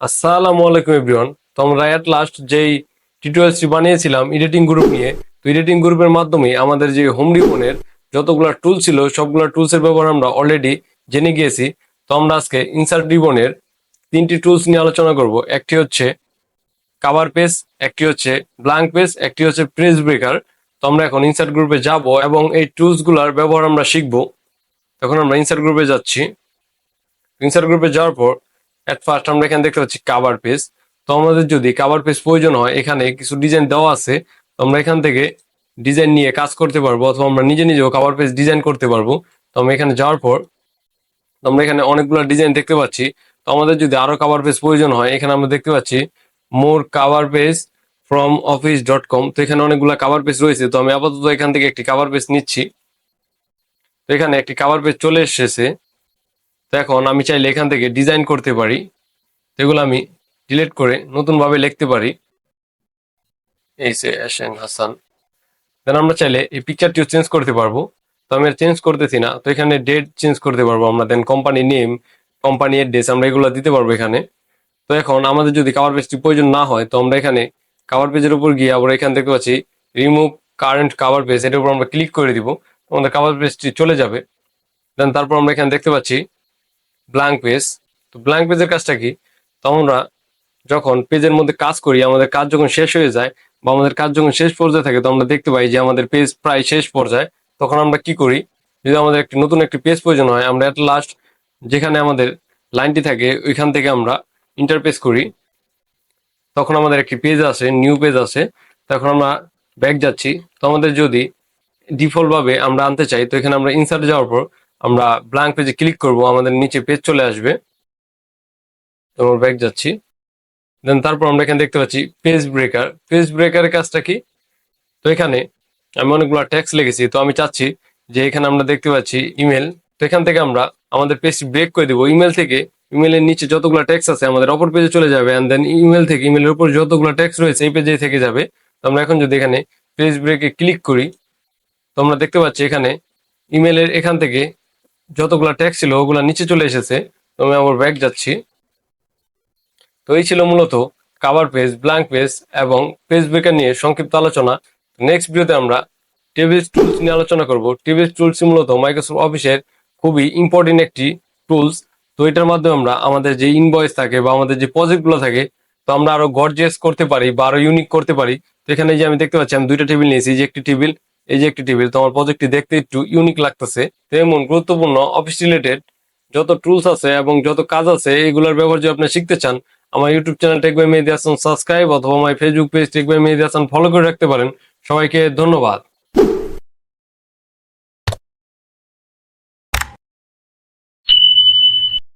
আসসালামু আলাইকুম এভরিওয়ান। তো আমরা লাস্ট যেই টিউটোরিয়ালসটি বানিয়েছিলাম এডিটিং গ্রুপ নিয়ে, তো এডিটিং গ্রুপের মাধ্যমে আমাদের যে হোম রিপনের যতগুলো টুল ছিল, সবগুলো টুলসের ব্যবহার আমরা অলরেডি জেনে গিয়েছি। তো আমরা আজকে ইনসার্ট রিবনের তিনটি টুলস নিয়ে আলোচনা করব। একটি হচ্ছে কাভার পেজ একটি হচ্ছে ব্ল্যাঙ্ক পেজ একটি হচ্ছে প্রেস ব্রেকার তো আমরা এখন ইনসার্ট গ্রুপে যাব এবং এই টুলসগুলোর ব্যবহার আমরা শিখব। তখন আমরা ইনসার্ট গ্রুপে যাচ্ছি। ইনসার্ট গ্রুপে যাওয়ার পর এট ফার্স্ট আমরা এখানে দেখতে পাচ্ছি কাভার পেজ তো আমাদের যদি কাভার পেজ প্রয়োজন হয়, এখানে কিছু ডিজাইন দেওয়া আছে, তো আমরা এখান থেকে ডিজাইন নিয়ে কাজ করতে পারব, অথবা আমরা নিজে নিজেও কাভার পেজ ডিজাইন করতে পারব। তো আমরা এখানে যাওয়ার পর আমরা এখানে অনেকগুলো ডিজাইন দেখতে পাচ্ছি। তো আমাদের যদি আরও কাভার পেজ প্রয়োজন হয়, এখানে আমরা দেখতে পাচ্ছি more cover page from office dot com তো এখানে অনেকগুলো কাভার পেজ রয়েছে, তো আমি আপাতত এখান থেকে একটি কাভার পেজ নিচ্ছি। তো এখানে একটি কাভার পেজ চলে এসেছে। তো এখন আমি চাইলে এখান থেকে ডিজাইন করতে পারি। তো এগুলো আমি ডিলিট করে নতুনভাবে লিখতে পারি। এই সে এসেন হাসান দেন আমরা চাইলে এই পিকচারটিও চেঞ্জ করতে পারব। তো আমি চেঞ্জ করতেছি না। তো এখানে ডেট চেঞ্জ করতে পারব আমরা। Then company name company address আমরা এগুলো দিতে পারব এখানে। তো এখন আমাদের যদি কাভার পেজটি প্রয়োজন না হয়, তো আমরা এখানে কাভার পেজের উপর গিয়ে আবার এখানে দেখতে পাচ্ছি রিমুভ কারেন্ট কাভার পেজ এটার উপর আমরা ক্লিক করে দিব। আমাদের কাভার পেজটি চলে যাবে। দেন তারপর আমরা এখানে দেখতে পাচ্ছি ব্ল্যাঙ্ক পেজ তো ব্ল্যাঙ্ক পেজের কাজটা কি? তো আমরা যখন পেজের মধ্যে কাজ করি, আমাদের কাজ যখন শেষ হয়ে যায় বা আমাদের কাজ যখন শেষ পর্যায়ে থাকে, তো আমরা দেখতে পাই যে আমাদের পেজ প্রায় শেষ পর্যায়ে। তখন আমরা কি করি? যদি আমাদের একটি নতুন একটি পেজ প্রয়োজন হয়, আমরা এট লাস্ট যেখানে আমাদের লাইনটি থাকে, ওইখান থেকে আমরা ইন্টারপেজ করি। তখন আমাদের একটি পেজ আছে নিউ পেজ আছে। তখন আমরা ব্যাক যাচ্ছি। তো আমাদের যদি ডিফল্টভাবে আমরা আনতে চাই, তো এখানে আমরা ইনসার্ট যাওয়ার পর আমরা ব্ল্যাঙ্ক পেজে ক্লিক করব, আমাদের নিচে পেজ চলে আসবে। তো আমরা ব্যাক যাচ্ছি। দেন তারপর আমরা এখানে দেখতে পাচ্ছি পেজ ব্রেকার পেজ ব্রেকারের কাজটা কি? তো এখানে আমি অনেকগুলো ট্যাক্স লিখেছি, তো আমি চাচ্ছি যে এখানে আমরা দেখতে পাচ্ছি ইমেল তো এখান থেকে আমরা আমাদের পেজ ব্রেক করে দেবো। ইমেল থেকে ইমেলের নিচে যতগুলো ট্যাক্স আছে, আমাদের অপর পেজে চলে যাবে। অ্যান্ড দেন ইমেল থেকে ইমেলের উপর যতগুলো ট্যাক্স রয়েছে, এই পেজে থেকে যাবে। তো আমরা এখন যদি এখানে পেজ ব্রেকে ক্লিক করি, তো আমরা দেখতে পাচ্ছি এখানে ইমেলের এখান থেকে যতগুলো ট্যাক্স ছিল, ওগুলো নিচে চলে এসেছে। তো আমি আবার ব্যাক যাচ্ছি। তো এই ছিল মূলত কাভার পেজ ব্ল্যাঙ্ক পেজ এবং পেজ ব্রেকার নিয়ে সংক্ষিপ্ত আলোচনা। নেক্সট ভিডিওতে আমরা টিভিএস টুলস নিয়ে আলোচনা করব। টিভিএস টুলস মূলত মাইক্রোসফট অফিসের খুবই ইম্পর্টেন্ট একটি টুলস তো এটার মাধ্যমে আমরা আমাদের যে ইনভয়েস থাকে বা আমাদের যে প্রজেক্টগুলো থাকে, তো আমরা আরও গর্জিয়াস করতে পারি বা আরও ইউনিক করতে পারি। তো এখানে যে আমি দেখতে পাচ্ছি, আমি দুইটা টেবিল নিয়েছি। যে একটি টেবিল এই যে একটি টেবিল, তোমার প্রজেক্টটি দেখতে একটু ইউনিক লাগতেছে। তেমন গুরুত্বপূর্ণ অফিস রিলেটেড যত টুলস আছে এবং যত কাজ আছে, এগুলোর ব্যবহার যদি আপনি শিখতে চান, আমার YouTube channel tech by Mehedi Hasan subscribe অথবা আমার Facebook page tech by Mehedi Hasan follow করে রাখতে পারেন। সবাইকে ধন্যবাদ।